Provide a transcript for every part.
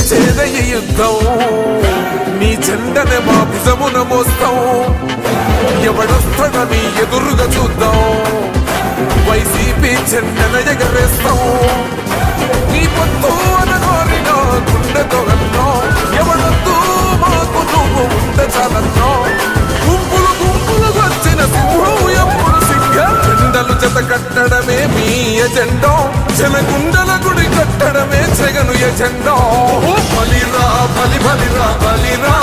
నువ్వే ఈ యుద్ధం. నీ చెందన మా భుజమున మోస్తాం. మీ ఎదురుగా చూద్దాం. వైసీపీ చెందన ఎగరేస్తాం. నీ పొత్తు అనగోరిన గుండెతో వెళ్తాం ఎవడొద్దు మాకు నువ్వు ఉండ చాలన్నో. గుంపులు గుంపులు వచ్చిన సింహం ఎప్పుడు సింగం జెండలు జత కట్టడమే మీ ఎజెండో. జనగుండల గుడి కట్టడమే జగను ఎజెండో. బలిరా బలి బలిరా బలిరా.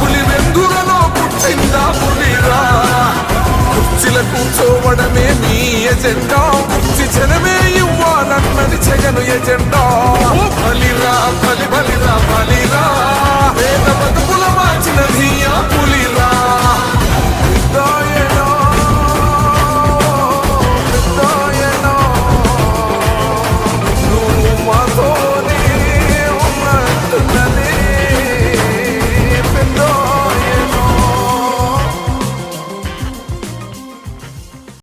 పులి వెందులలో పుట్టిందా పులిరా? కుర్చీల కూర్చోవడమే మీ ఎజెండా.